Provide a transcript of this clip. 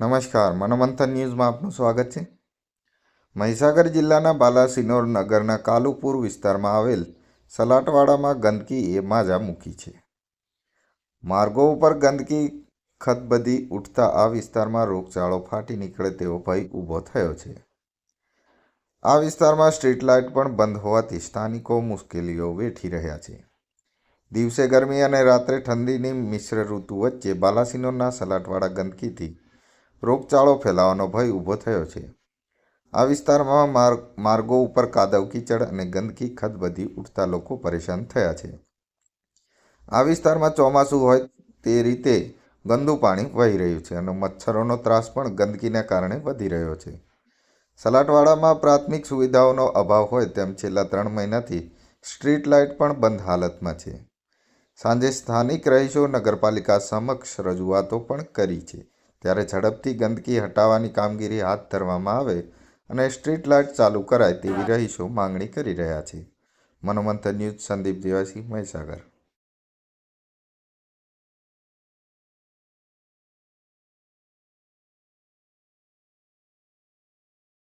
નમસ્કાર, મનોમંથન ન્યૂઝમાં આપનું સ્વાગત છે. મહીસાગર જિલ્લાના બાલાસિનોર નગરના કાલુપુર વિસ્તારમાં આવેલ સલાટવાડામાં ગંદકી એ માજા મૂકી છે. માર્ગો ઉપર ગંદકી ખતબદી ઉઠતા આ વિસ્તારમાં રોગચાળો ફાટી નીકળે તેવો ભય ઊભો થયો છે. આ વિસ્તારમાં સ્ટ્રીટ લાઇટ પણ બંધ હોવાથી સ્થાનિકો મુશ્કેલીઓ વેઠી રહ્યા છે. દિવસે ગરમી અને રાત્રે ઠંડીની મિશ્ર ઋતુ વચ્ચે બાલાસિનોરના સલાટવાડા ગંદકીથી રોગચાળો ફેલાવાનો ભય ઊભો થયો છે. આ વિસ્તારમાં માર્ગ માર્ગો ઉપર કાદવ કીચડ અને ગંદકી ખદબદી ઉઠતા લોકો પરેશાન થયા છે. આ વિસ્તારમાં ચોમાસું હોય તે રીતે ગંદુ પાણી વહી રહ્યું છે અને મચ્છરોનો ત્રાસ પણ ગંદકીના કારણે વધી રહ્યો છે. સલાટવાડામાં પ્રાથમિક સુવિધાઓનો અભાવ હોય તેમ છેલ્લા ત્રણ મહિનાથી સ્ટ્રીટ લાઇટ પણ બંધ હાલતમાં છે. સાંજે સ્થાનિક રહીશો નગરપાલિકા સમક્ષ રજૂઆતો પણ કરી છે. ત્યારે ઝડપથી ગંદકી હટાવવાની કામગીરી હાથ ધરવામાં આવે અને સ્ટ્રીટ લાઇટ ચાલુ કરાય તેવી રહીશો માંગણી કરી રહ્યા છે. મનોમંથન ન્યૂઝ સંદીપ દેવાસી મહીસાગર.